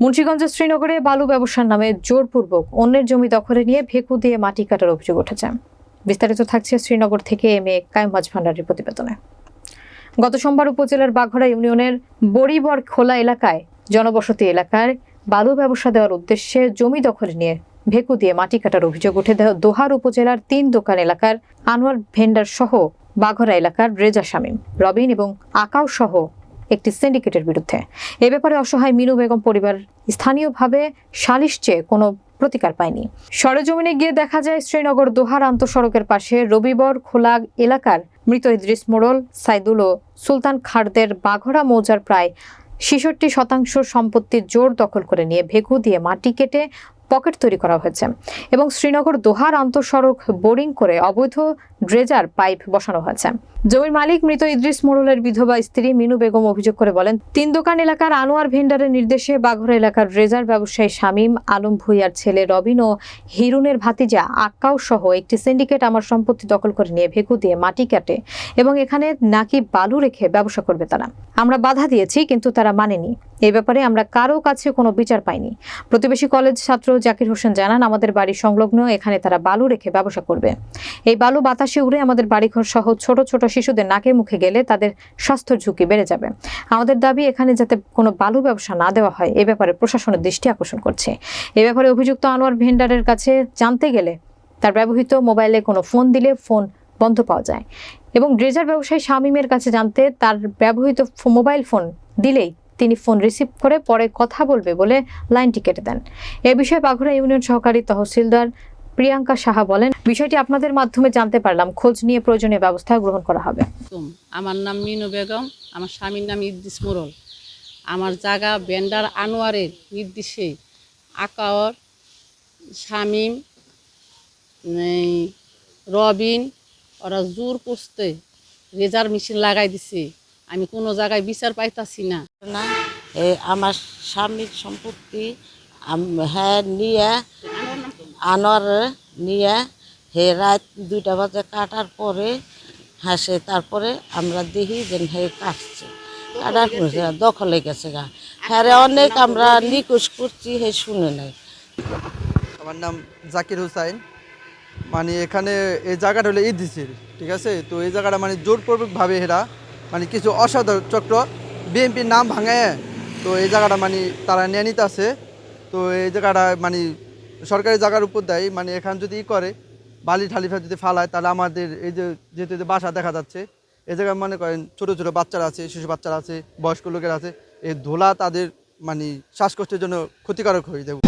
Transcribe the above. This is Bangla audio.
মুন্সিগঞ্জের শ্রীনগরে বালু ব্যবসার নামে জোরপূর্বক অন্যের জমি দখলে নিয়ে ভেকু দিয়ে মাটি কাটার অভিযোগ উঠেছে। বিস্তারিত থাকছে শ্রীনগর থেকে এম এ কায়ুম মাঝ ভান্ডারের প্রতিবেদনে। গত সোমবার উপজেলার বাঘড়া ইউনিয়নের বড়িবর খোলা এলাকায় জনবসতি এলাকার বালু ব্যবসা দেওয়ার উদ্দেশ্যে জমি দখলে নিয়ে ভেকু দিয়ে মাটি কাটার অভিযোগ উঠে দোহার উপজেলার তিন দোকান এলাকার আনোয়ার ভেন্ডার সহ বাঘড়া এলাকার রেজা শামীম, রবিন এবং আকাও সহ একটি সিন্ডিকেটের বিরুদ্ধে। এ ব্যাপারে অসহায় মিনু বেগম পরিবার স্থানীয়ভাবে সালিশ চেয়ে কোনো প্রতিকার পায়নি। সরেজমিনে গিয়ে দেখা যায় শ্রীনগর দোহার আন্তঃসড়কের পাশে রবিবর খোলা এলাকার মৃত ইদ্রিস মোড়ল, সাইদুল ও সুলতান খারদের বাঘড়া মৌজার প্রায় ছেষট্টি শতাংশ সম্পত্তি জোর দখল করে নিয়ে ভেকু দিয়ে মাটি কেটে পকেট তৈরি করা হয়েছে এবং শ্রীনগর দোহার আন্তঃসড়ক বোরিং করে অবৈধ ড্রেজার পাইপ বসানো হয়েছে। জমির মালিক মৃত ইদ্রিস মোড়লের বিধবা স্ত্রী মিনু বেগম অভিযোগ করে বলেন, তিন দোকান এলাকার আনোয়ার ভেন্ডারের নির্দেশে বাঘরা এলাকার ড্রেজার ব্যবসায়ী শামীম আলম ভুইয়ার ছেলে রবিন ও হিরুনের ভাতিজা আক্কাও সহ একটি সিন্ডিকেট আমার সম্পত্তি দখল করে নিয়ে ভেকু দিয়ে মাটি কাটে এবং এখানে নাকি বালু রেখে ব্যবসা করবে তারা। আমরা বাধা দিয়েছি, কিন্তু তারা মানেনি। এই ব্যাপারে আমরা কারও কাছে কোনো বিচার পাইনি। প্রতিবেশী কলেজ ছাত্র জাকির হোসেন জানান, আমাদের বাড়ি সংলগ্ন, এখানে তারা বালু রেখে ব্যবসা করবে। এই বালু বাতাসে উড়ে আমাদের বাড়িঘর সহ ছোট ছোট শিশুদের নাকে মুখে গেলে তাদের স্বাস্থ্য ঝুঁকি বেড়ে যাবে। আমাদের দাবি, এখানে যাতে কোনো বালু ব্যবসা না দেওয়া হয়, এ ব্যাপারে প্রশাসনের দৃষ্টি আকর্ষণ করছে। এ ব্যাপারে অভিযুক্ত আনোয়ার ভেন্ডারের কাছে জানতে গেলে তার ব্যবহৃত মোবাইলে কোনো ফোন দিলে ফোন বন্ধ পাওয়া যায়। এবং ড্রেজার ব্যবসায়ী শামীমের কাছে জানতে তার ব্যবহৃত মোবাইল ফোন দিলেই তিনি ফোন রিসিভ করে পরে কথা বলবে বলে লাইনটি কেটে দেন। এ বিষয়ে বাঘুরা ইউনিয়ন সহকারী তহসিলদার প্রিয়াঙ্কা সাহা বলেন, বিষয়টি আপনাদের মাধ্যমে জানতে পারলাম। খোঁজ নিয়ে প্রয়োজনীয় ব্যবস্থা গ্রহণ করা হবে। আমার নাম মিনু বেগম, আমার স্বামীর নাম ইদ্দিস মোরল। আমার জায়গা বেন্ডার আনোয়ারের নির্দেশে আকাওর, শামিম রবিন, ওরা জোর করতে রেজার মেশিন লাগাই দিছে। আমি কোনো জায়গায় বিচার পাইতাছি না। না আমার স্বামীর সম্পত্তি হ্যাঁ নিয়ে আনর নিয়ে, হে রাত দুইটা বাজে কাটার পরে হ্যাঁ সে তারপরে আমরা দেখি যে হে কাটছে। কাটার পরে দখলে গেছে গা। হ্যাঁ অনেক আমরা নিকুশ করছি, হে শুনে নাই। আমার নাম জাকির হুসাইন। মানে এখানে এই জায়গাটা হলো ইদিসির ঠিক আছে? তো এই জায়গাটা মানে জোরপূর্বকভাবে এরা মানে কিছু অসাধারণ চক্র বিএনপির নাম ভাঙায় তো এই জায়গাটা মানে তারা নিয়ে নিতে আছে তো এই জায়গাটা মানে সরকারি জায়গার উপর দেয় মানে এখান যদি করে, বালি ঠালিফা যদি ফালায়, তাহলে আমাদের এই যে যেহেতু যে বাসা দেখা যাচ্ছে, এই জায়গায় মনে করেন ছোটো ছোটো বাচ্চারা আছে, শিশু বাচ্চারা আছে, বয়স্ক লোকের আছে, এই ধোলা তাদের মানে শ্বাসকষ্টের জন্য ক্ষতিকারক হয়ে যাবে।